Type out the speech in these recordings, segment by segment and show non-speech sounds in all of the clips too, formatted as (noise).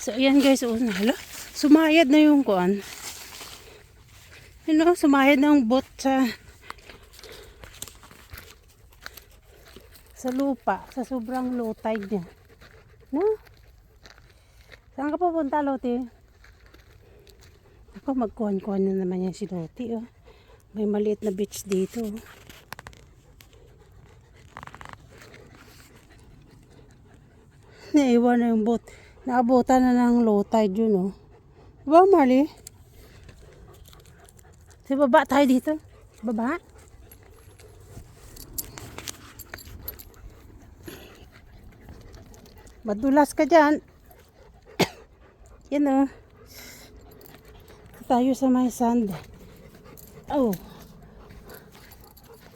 So, ayan guys, oh, hala, sumayad na yung kuan. You know, sumayad na yung boat sa sa lupa, sa sobrang low tide niya. No? Saan ka pupunta, Loti? Ako, magkuhan-kuhan na naman yan si Loti, oh. May maliit na beach dito, oh. Naiwan na yung boat. Naabutan na ng low tide yun, oh. Diba, Marley? Sa baba tayo dito. Baba. Madulas ka dyan. (coughs) Yan, oh. Tayo sa may sand. Oh.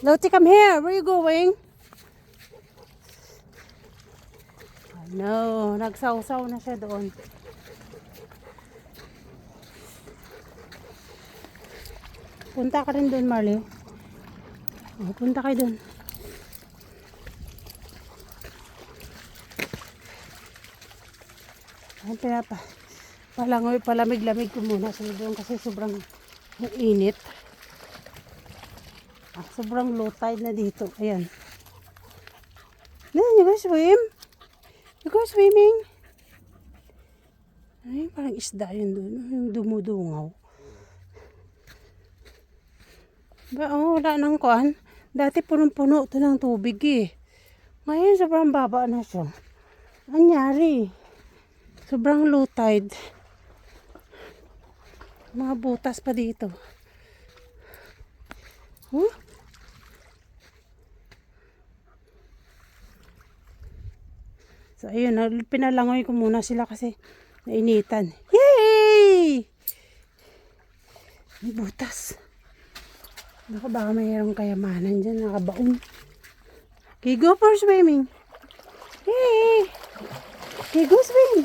Loti, come here. Where you going? No, nagsawsaw na siya doon. Punta ka rin doon, Marley. Oh, punta kayo doon. Ang pinapa. Palangoy, palamig-lamig ko muna sa doon kasi sobrang init. Ah, sobrang low tide na dito. Ayan. Na, you go swim? You go swimming? Ay, parang isda yun doon. Yung dumudungaw. Ba, oh, wala nang kuan. Dati punong-puno to ng tubig eh. Ngayon, sobrang baba na siya. Anyari? Sobrang low tide. Mga butas pa dito. Huh? Ayun, na- pinalangoy ko muna sila kasi nainitan. Yay! May butas. Baka baka mayroong kayamanan dyan, nakabaon. Okay, go for swimming. Yay! Okay, go swim.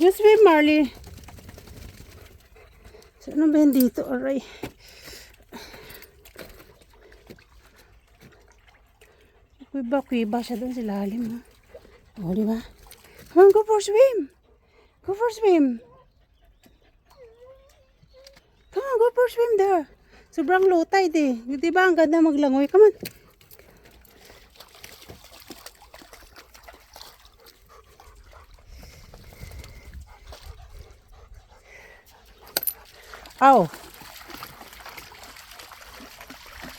Go swim, Marley. So, ano ba yan dito? Aray. Kuiba, kuiba siya doon sa lalim. Ha? O, di ba? Come on, go for swim. Go for swim. Come on, go for swim there. Sobrang low tide eh. Di ba ang ganda maglangoy? Come on. Ow.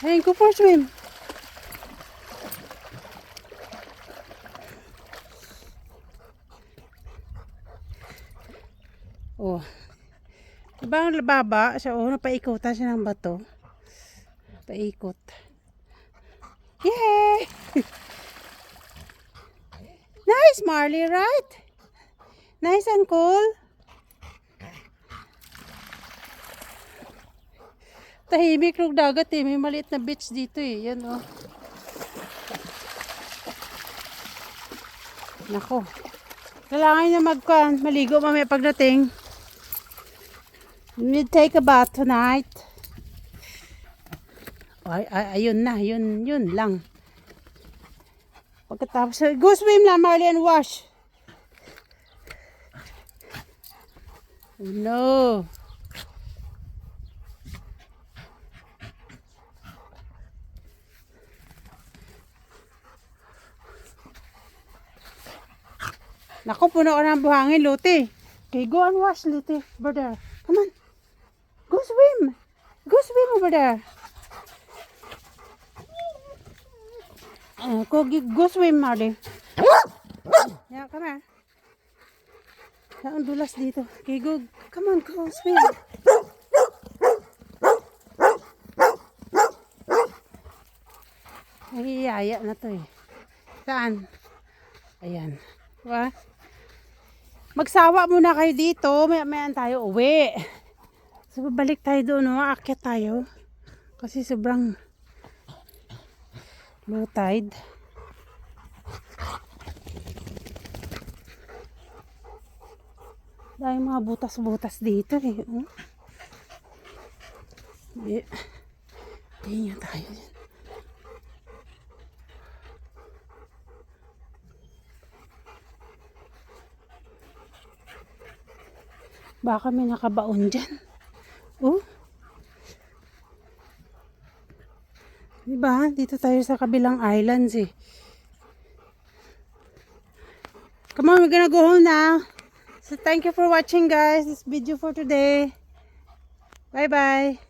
Hey, go for swim. Oh. Diba ang baba? Siya, oh, napaikutan siya ng bato. Paikot. Yay! (laughs) nice, Marley, right? Nice and cool. Tahimik ng dagat eh. May maliit na beach dito eh. Yan oh. Nako. Kailangan niya magkuhan. Maligo mamaya pagdating. We take a bath tonight. Ay, ay, ayun na. Yun, yun lang. Pagkatapos, go swim lang Marley wash. Oh, no. Naku, puno ka ng buhangin, Luti. Okay, go and wash, Luti. There. Come on. Go swim. Go swim over there. Uh, go, go swim, Marley. Yeah, come here. Ang dulas dito. Okay, go. Come on, go swim. Nahihiyaya na to eh. Saan? Ayan. Diba? Magsawa muna kayo dito. May mayan tayo uwi. So, babalik tayo doon, no? Aakyat tayo. Kasi sobrang low tide. Dahil mga butas-butas dito, eh. Oh. Hindi. Hindi nga tayo dyan. Baka may nakabaon dyan. Oh. Diba? Dito tayo sa kabilang islands eh. Come on, we're gonna go home now. So thank you for watching guys this video for today. Bye bye.